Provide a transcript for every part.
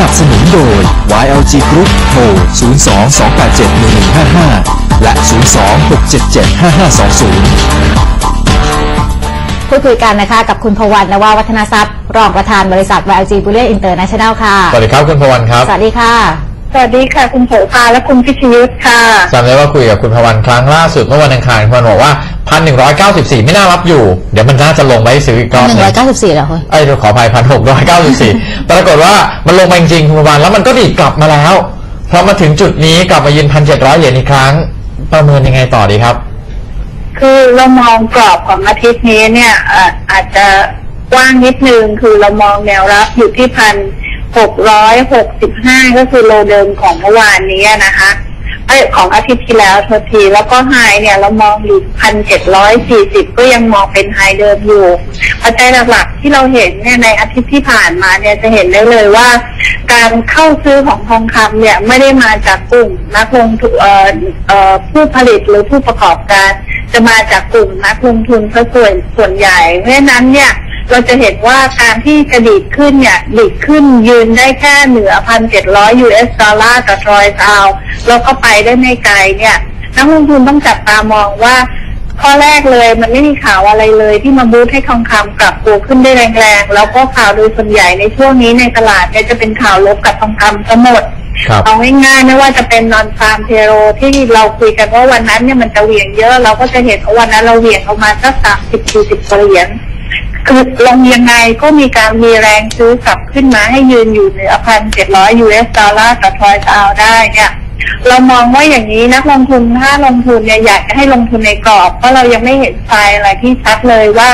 นับสนุนโดย YLG Group โทร 02-287-1155 และ 02-677-5520 พูดคุยกันนะคะกับคุณพวันนวาวัฒนทรัพย์ รองประธานบริษัท YLG Bullion International ค่ะ สวัสดีครับคุณพวันครับ สวัสดีค่ะ สวัสดีค่ะ คุณโสภาและคุณพิชยุทธค่ะจำได้ว่าคุยกับคุณพวันครั้งล่าสุดเมื่อวันอังคารคุณพวันบอกว่าพันหนึ่งร้อยเก้าสิบสี่ไม่น่ารับอยู่ เดี๋ยวมันน่าจะลงไปให้ซื้ออีกรอบหนึง194เหรอคุณเอ้ยขออภัยพันหกร้อยเก้าสิบสี่ ปรากฏว่ามันลงมาจริงๆคุณพวันแล้วมันก็ดีดกลับมาแล้วพอมาถึงจุดนี้กลับมายืนพันเจ็ดร้อยเหรียญอีกครั้ง ประเมินยังไงต่อดีครับ คือเรามองกรอบของอาทิตย์นี้เนี่ยอาจจะกว้างนิดนึงคือเรามองแนวรับอยู่ที่พันหกร้อยหกสิบห้าก็คือโลเดิมของเมื่อวานนี้นะคะ อ้ยของอาทิตย์ที่แล้วโทษที แล้วก็ไฮเนี่ยเรามองอยู่พันเจ็ดร้อยสี่สิบก็ยังมองเป็นไฮเดิมอยู่ปัจจัยหลักๆที่เราเห็นเนี่ยในอาทิตย์ที่ผ่านมาเนี่ยจะเห็นได้เลยว่า การเข้าซื้อของทองคำเนี่ยไม่ได้มาจากกลุ่มนักลงทุนผู้ผลิตหรือผู้ประกอบการ จะมาจากกลุ่มนักลงทุนซะส่วนส่วนใหญ่ เพราะฉะนั้นเนี่ย เราจะเห็นว่าการที่จะดีดขึ้นเนี่ยดีดขึ้นยืนได้แค่เหนือพันเจ็ดร้อย US ดอลลาร์กับทรอยซาวแล้วก็ไปได้ไม่ไกลเนี่ยนักลงทุนต้องจับตามองว่า ข้อแรกเลยมันไม่มีข่าวอะไรเลย ที่มาบูทให้ทองคำกลับตัวขึ้นได้แรงๆ แล้วก็ข่าวโดยส่วนใหญ่ในช่วงนี้ในตลาดเนี่ยจะเป็นข่าวลบกับทองคำทั้งหมดครับเอาง่ายๆไม่ว่าจะเป็นนอนฟาร์มเทโรที่เราคุยกันว่าวันนั้นเนี่ยมันจะเหวี่ยงเยอะ เราก็จะเห็นว่าวันนั้นเราเหวี่ยงออกมาสักสามสิบสี่สิบเหรียญ คือลงยังไงก็มีการมีแรงซื้อกลับขึ้นมาให้ยืนอยู่เหนือพันเจ็ดร้อย US ดอลลาร์ต่อทรอยซาวได้เนี่ยเรามองว่าอย่างนี้นักลงทุนถ้าลงทุนเนี่ยอยากจะให้ลงทุนในกรอบ เพราะเรายังไม่เห็นไฟอะไรที่ชัดเลยว่า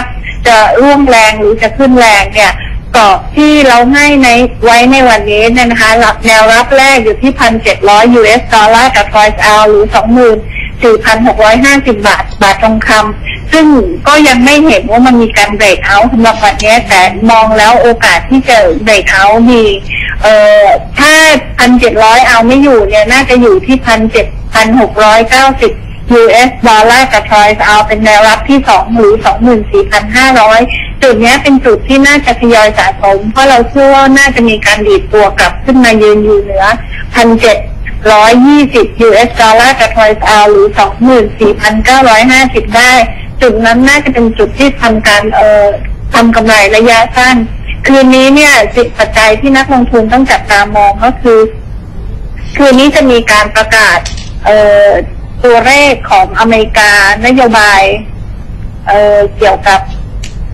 จะร่วงแรงหรือจะขึ้นแรงเนี่ยกรอบที่เราให้ในไว้ในวันนี้นะคะหลักแนวรับแรกอยู่ที่พันเจ็ดร้อย US ดอลลาร์กับทรอยซ์เอาหรือสองหมื่นสี่พันหกร้อยห้าสิบบาทบาททองคำ ซึ่งก็ยังไม่เห็นว่ามันมีการเบรกเอาท์สำหรับวันนี้แต่มองแล้วโอกาสที่จะเบรกเอามีเอ่อถ้าพันเจ็ดร้อยเอาไม่อยู่เนี่ยน่าจะอยู่ที่พันเจ็ดพันหกร้อยเก้าสิบ US ดอลลาร์กับทรอยซ์เอาเป็นแนวรับที่สองหรือสองหมื่นสี่พันห้าร้อยจุดนี้เป็นจุดที่น่าจะทยอยสะสม เพราะเราเชื่อว่าน่าจะมีการดีดตัวกลับขึ้นมายืนอยู่เหนือพันเจ็ดร้อยยี่สิบ US ดอลลาร์กับทรอยซ์เอาหรือสองหมื่นสี่พันเก้าร้อยห้าสิบได้ จุดนั้นน่าจะเป็นจุดที่ทำการเอ่อทำกำไรระยะสั้น คืนนี้เนี่ยสิปัจจัยที่นักลงทุนต้องจับตามองก็คือ คืนนี้จะมีการประกาศ เอ่อตัวเลขของอเมริกานโยบาย เอ่อเกี่ยวกับ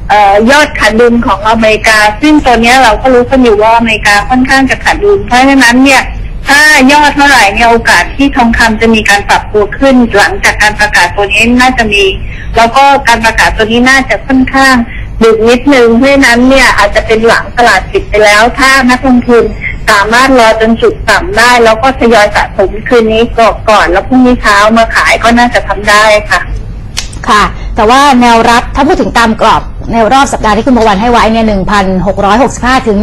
เอ่อยอดขาดดุลของอเมริกา ซึ่งตัวเนี้ยเราก็รู้กันอยู่ว่าอเมริกาค่อนข้างจะขาดดุลเพราะฉะนั้นเนี่ย ถ้ายอดเท่าไหร่เนี่ยโอกาสที่ทองคำจะมีการปรับตัวขึ้น หลังจากการประกาศตัวนี้น่าจะมี แล้วก็การประกาศตัวนี้น่าจะค่อนข้างดึกนิดนึงเพราะนั้นเนี่ยอาจจะเป็นหลังตลาดปิดไปแล้ว ถ้านักลงทุนสามารถรอจนจุดต่ำได้ แล้วก็ทยอยสะสมคืนนี้ก่อนแล้วพรุ่งนี้เช้ามาขายก็น่าจะทำได้ค่ะ ค่ะ แต่ว่าแนวรับถ้าพูดถึงตามกรอบแนวรอบสัปดาห์ที่คุณพวันให้ไว้เนี่ย1,665ถึง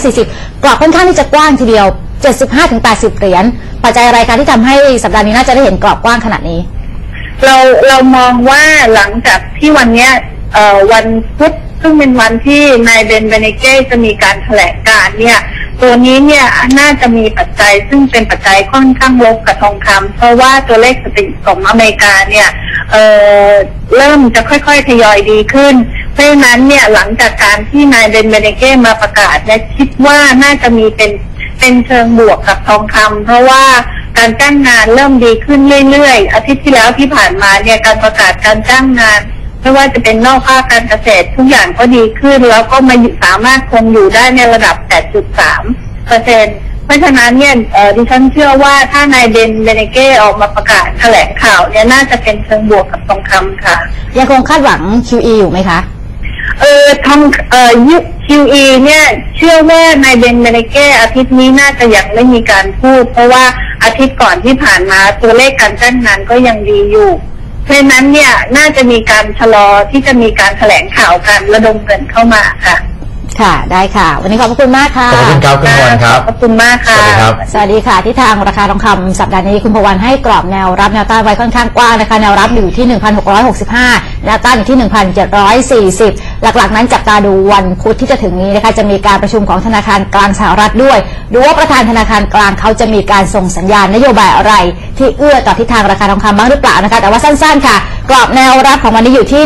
1,740กรอบค่อนข้างที่จะกว้างทีเดียว 75ถึง80 เหรียญปัจจัยอะไรคะที่ทำให้สัปดาห์นี้น่าจะได้เห็นกรอบกว้างขนาดนี้ เราเรามองว่าหลังจากที่วันเนี้ยเอ่อวันพุธซึ่งเป็นวันที่นายเบนเบเนเก้จะมีการแถลงการเนี่ย ตัวนี้เนี่ยน่าจะมีปัจจัยซึ่งเป็นปัจจัยค่อนข้างลบกับทองคำเพราะว่าตัวเลขสถิติของอเมริกาเนี่ยเอ่อเริ่มจะค่อยๆทยอยดีขึ้น เพราะฉะนั้นเนี่ยหลังจากการที่นายเบนเบเนเก้มาประกาศเนี่ยคิดว่าน่าจะมีเป็น เป็นเชิงบวกกับทองคำเพราะว่าการจ้างงานเริ่มดีขึ้นเรื่อยๆ อาทิตย์ที่แล้วที่ผ่านมาเนี่ยการประกาศการจ้างงานไม่ว่าจะเป็นนอกภาคการเกษตรทุกอย่างก็ดีขึ้น แล้วก็มาอยู่สามารถคงอยู่ได้ในระดับ 8.3เปอร์เซ็นเพราะฉะนั้นเนี่ยเอ่อดิฉันเชื่อว่าถ้านายเดนเบเนเก้ออกมาประกาศแถลงข่าวเนี่ยน่าจะเป็นเชิงบวกกับทองคำค่ะ ยังคงคาดหวัง QE อยู่ไหมคะ เออทำเอ่อยุ QE เนี่ยเชื่อว่านายเบนเบเนเก้อาทิตย์นี้น่าจะยังไม่มีการพูด เพราะว่าอาทิตย์ก่อนที่ผ่านมาตัวเลขการจ้างงานก็ยังดีอยู่เพราะฉะนั้นเนี่ยน่าจะมีการชะลอที่จะมีการแถลงข่าวการระดมเงินเข้ามาค่ะ ค่ะ ได้ค่ะ วันนี้ขอบพระคุณมากค่ะขอบคุณครับคุณพวันครับขอบคุณมากสค่ะวัสดีครับสวัสดีค่ะที่ทางราคาทองคำสัปดาห์นี้คุณพวันให้กรอบแนวรับแนวต้านไว้ค่อนข้างกว้างนะคะแนวรับอยู่ที่ 1,665 แนวต้านอยู่ที่ 1,740 หลักๆ นั้นจับตาดูวันพุธที่จะถึงนี้นะคะจะมีการประชุมของธนาคารกลางสหรัฐด้วย ดูว่าประธานธนาคารกลางเขาจะมีการส่งสัญญาณนโยบายอะไร ที่เอื้อต่อทิศทางราคาทองคำบ้างหรือเปล่านะคะแต่ว่าสั้นๆค่ะ กรอบแนวรับของวันนี้อยู่ที่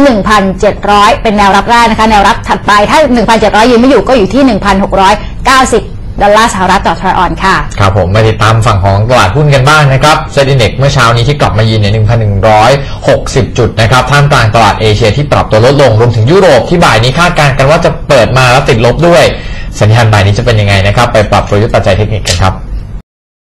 1,700 เป็นแนวรับแรกนะคะแนวรับถัดไปถ้า 1,700ยืนไม่อยู่ก็อยู่ที่ 1,690 ดอลลาร์สหรัฐต่อทรอยออนค่ะ ครับผมมาติดตามฝั่งของตลาดหุ้นกันบ้างนะครับเซ็นดิเน็กเมื่อเช้านี้ที่กลับมายืนใน 1,160 จุดนะครับท่ามกลางตลาดเอเชียที่ปรับตัวลดลงรวมถึงยุโรปที่บ่ายนี้คาดการณ์กันว่าจะเปิดมาแล้วติดลบด้วย สัญญาณบ่ายนี้จะเป็นยังไงนะครับ ไปปรับตัวยุทธปัจจัยเทคนิคกันครับ